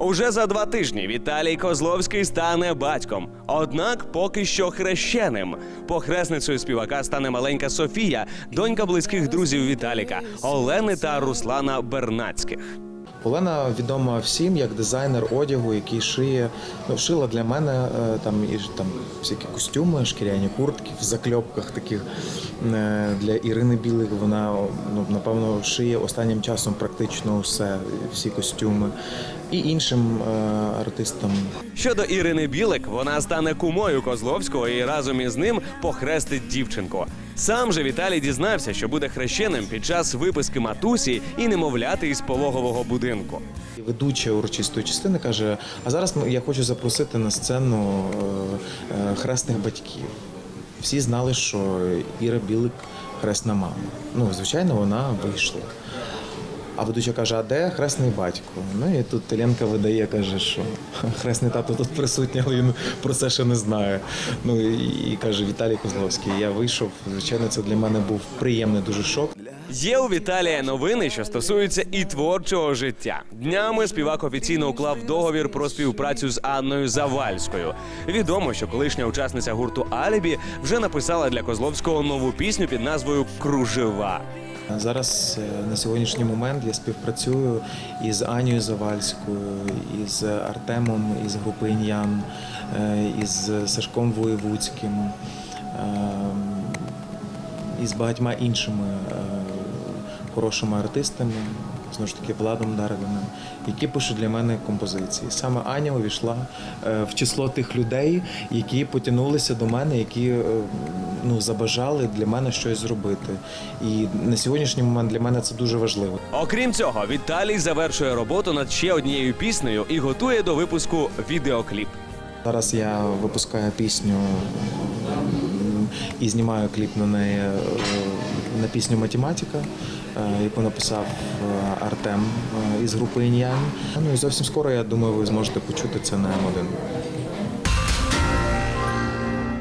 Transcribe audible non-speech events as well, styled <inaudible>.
Уже за два тижні Віталій Козловський стане батьком. Однак поки що хрещеним. Похресницею співака стане маленька Софія, донька близьких друзів Віталіка Олени та Руслана Бернацьких. Олена відома всім як дизайнер одягу, який шиє, ну, шила для мене е, там і там всякі костюми, шкіряні куртки в закльопках таких е, для Ірини Білик. Вона ну, напевно шиє останнім часом практично все, всі костюми. І іншим е, артистам Щодо Ірини Білик, вона стане кумою Козловського і разом із ним похрестить дівчинку. Сам же Віталій дізнався, що буде хрещеним під час виписки матусі і немовляти із пологового будинку. І Ведуча урочистої частини каже: а зараз я хочу запросити на сцену е, е, хресних батьків. Всі знали, що Іра Білик хресна мама. Ну, звичайно, вона вийшла. А ведуча каже: а де хресний батько? Ну і тут Теленка видає, каже, що <laughs> хресний тато тут присутній, але він про це ще не знає. Ну і, і каже Віталій Козловський. Я вийшов. Звичайно, це для мене був приємний дуже шок. Є у Віталія новини, що стосуються і творчого життя. Днями співак офіційно уклав договір про співпрацю з Анною Завальською. Відомо, що колишня учасниця гурту Алібі вже написала для Козловського нову пісню під назвою Кружева. Зараз е, на сьогоднішній момент я співпрацюю із Анією Завальською, із Артемом із групи Ін'ян, е, із Сашком Воєвудським, е, із багатьма іншими е, хорошими артистами, знову ж таки Владом Дарвіним, які пишуть для мене композиції. Саме Аня увійшла е, в число тих людей, які потягнулися до мене, які е, ну, забажали для мене щось зробити. І на сьогоднішній момент для мене це дуже важливо. Окрім цього, Віталій завершує роботу над ще однією піснею і готує до випуску відеокліп. Зараз я випускаю пісню і знімаю кліп на неї е, на пісню Математика, е, яку написав е, Артем е, із групи Ін'ян. Ну і зовсім скоро я думаю, ви зможете почути це на М1.